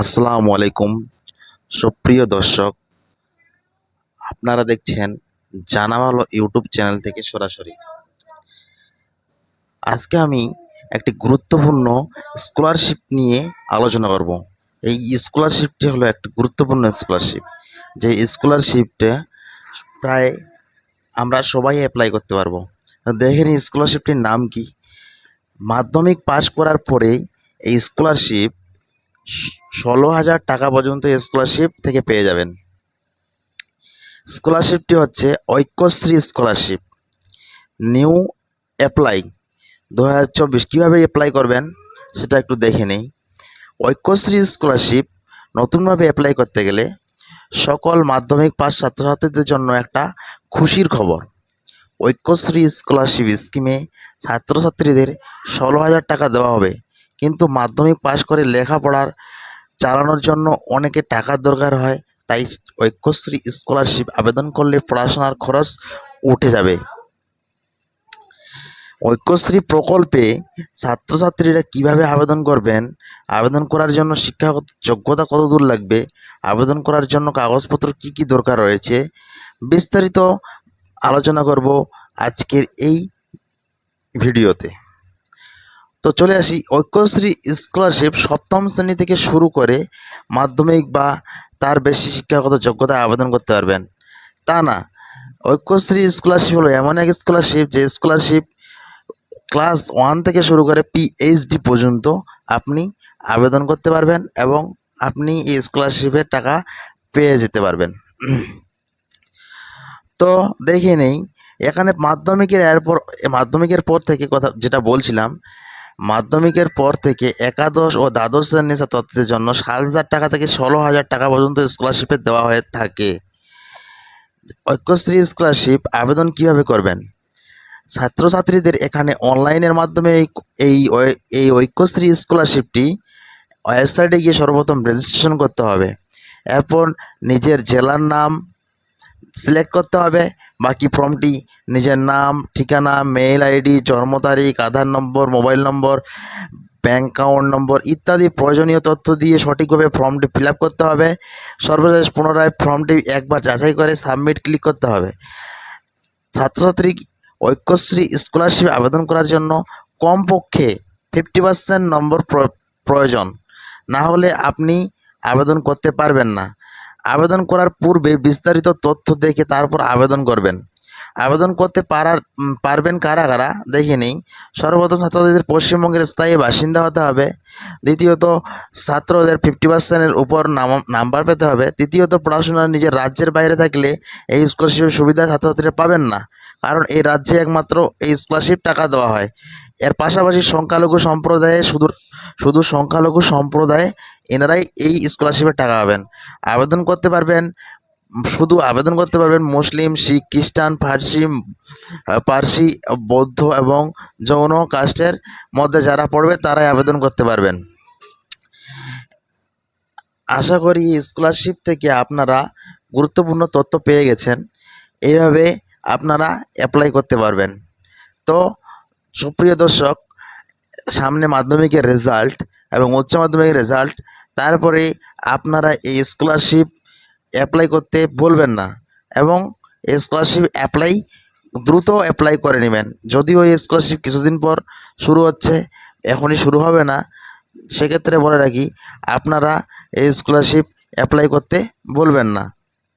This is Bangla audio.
আসসালামু আলাইকুম। সুপ্রিয় দর্শক, আপনারা দেখছেন জানা ভালো ইউটিউব চ্যানেল থেকে সরাসরি। আজকে আমি একটি গুরুত্বপূর্ণ স্কলারশিপ নিয়ে আলোচনা করব। এই স্কলারশিপটি হলো একটি গুরুত্বপূর্ণ স্কলারশিপ যে স্কলারশিপটা প্রায় আমরা সবাই অ্যাপ্লাই করতে পারব। দেখেন স্কলারশিপটির নাম কি। মাধ্যমিক পাশ করার পরেই এই স্কলারশিপ ষোলো হাজার টাকা পর্যন্ত স্কলারশিপ থেকে পেয়ে যাবেন। স্কলারশিপটি হচ্ছে ঐক্যশ্রী স্কলারশিপ নিউ অ্যাপ্লাই দু হাজার চব্বিশ। কীভাবে অ্যাপ্লাই করবেন সেটা একটু দেখে নেই। ঐক্যশ্রী স্কলারশিপ নতুনভাবে অ্যাপ্লাই করতে গেলে সকল মাধ্যমিক পাস ছাত্রছাত্রীদের জন্য একটা খুশির খবর। ঐক্যশ্রী স্কলারশিপ স্কিমে ছাত্রছাত্রীদের ষোলো হাজার টাকা দেওয়া হবে। কিন্তু মাধ্যমিক পাশ করে লেখাপড়ার চালানোর জন্য অনেকে টাকার দরকার হয়, তাই ঐক্যশ্রী স্কলারশিপ আবেদন করলে পড়াশোনার খরচ উঠে যাবে। ঐক্যশ্রী প্রকল্পে ছাত্রছাত্রীরা কীভাবে আবেদন করবেন? আবেদন করার জন্য শিক্ষাগত যোগ্যতা কতদূর লাগবে? আবেদন করার জন্য কাগজপত্র কি কি দরকার রয়েছে? বিস্তারিত আলোচনা করব আজকের এই ভিডিওতে। তো চলে আসি। ঐক্যশ্রী স্কলারশিপ সপ্তম শ্রেণি থেকে শুরু করে মাধ্যমিক বা তার বেশি শিক্ষাগত যোগ্যতায় আবেদন করতে পারবেন। তা না। ঐক্যশ্রী স্কলারশিপ হলো এমন এক স্কলারশিপ যে স্কলারশিপ ক্লাস ওয়ান থেকে শুরু করে পিএইচডি পর্যন্ত আপনি আবেদন করতে পারবেন এবং আপনি এই স্কলারশিপের টাকা পেয়ে যেতে পারবেন। তো দেখে নেই। এখানে মাধ্যমিকের এরপর, মাধ্যমিকের পর থেকে কথা যেটা বলছিলাম মাধ্যমিকের পর থেকে একাদশ ও দ্বাদশ শ্রেণির ছাত্রছাত্রীদের জন্য সাত হাজার টাকা থেকে ষোলো হাজার টাকা পর্যন্ত স্কলারশিপে দেওয়া হয়ে থাকে। ঐক্যশ্রী স্কলারশিপ আবেদন কীভাবে করবেন? ছাত্রছাত্রীদের এখানে অনলাইনের মাধ্যমে এই এই ঐক্যশ্রী স্কলারশিপটি ওয়েবসাইটে গিয়ে সর্বপ্রথম রেজিস্ট্রেশন করতে হবে। এরপর নিজের জেলার নাম সিলেক্ট করতে হবে। বাকি ফর্মটি নিজের নাম, ঠিকানা মেইল আইডি জন্ম তারিখ, Aadhaar number mobile number bank account number ইত্যাদি প্রয়োজনীয় তথ্য দিয়ে সঠিকভাবে ফর্মটি ফিল করতে হবে। সর্বশেষ পুনরায় ফর্মটি একবার যাচাই করে সাবমিট ক্লিক করতে হবে। ছাত্রছাত্রী ঐক্যশ্রী স্কলারশিপ আবেদন করার জন্য কমপক্ষে ফিফটি পার্সেন্ট নম্বর প্র- প্রয়োজন। না হলে আপনি আবেদন করতে পারবেন না। আবেদন করার পূর্বে বিস্তারিত তথ্য দেখে তারপর আবেদন করবেন। আবেদন করতে পারার পারবেন কারা কারা? দেখে নিই। সর্বপ্রথম ছাত্রদের পশ্চিমবঙ্গের স্থায়ী বাসিন্দা হতে হবে। দ্বিতীয়ত, ছাত্রদের ফিফটি পার্সেন্টের উপর নাম- নাম্বার পেতে হবে। তৃতীয়ত, পড়াশোনা নিজের রাজ্যের বাইরে থাকলে এই স্কলারশিপের সুবিধা ছাত্রছাত্রীরা পাবেন না। কারণ এই রাজ্যে একমাত্র এই স্কলারশিপ টাকা দেওয়া হয়। এর পাশাপাশি সংখ্যালঘু সম্প্রদায়ে শুধু শুধু সংখ্যালঘু সম্প্রদায়ে এনারাই এই স্কলারশিপের টাকা পাবেন। আবেদন করতে পারবেন, শুধু আবেদন করতে পারবেন মুসলিম, শিখ, খ্রিস্টান, ফার্সি, পার্সি, বৌদ্ধ এবং যৌন কাস্টের মধ্যে যারা পড়বে তারাই আবেদন করতে পারবেন। আশা করি স্কলারশিপ থেকে আপনারা গুরুত্বপূর্ণ তথ্য পেয়ে গেছেন। এইভাবে আপনারা অ্যাপ্লাই করতে পারবেন। তো সুপ্রিয় দর্শক, সামনে মাধ্যমিকের রেজাল্ট এবং উচ্চ মাধ্যমিকের রেজাল্ট তারপরে আপনারা এই স্কলারশিপ অ্যাপ্লাই করতে বলবেন না এবং এই স্কলারশিপ অ্যাপ্লাই দ্রুত অ্যাপ্লাই করে নেবেন। যদিও এই স্কলারশিপ কিছুদিন পর শুরু হচ্ছে, এখনই শুরু হবে না। সেক্ষেত্রে বলে রাখি, আপনারা এই স্কলারশিপ অ্যাপ্লাই করতে বলবেন না।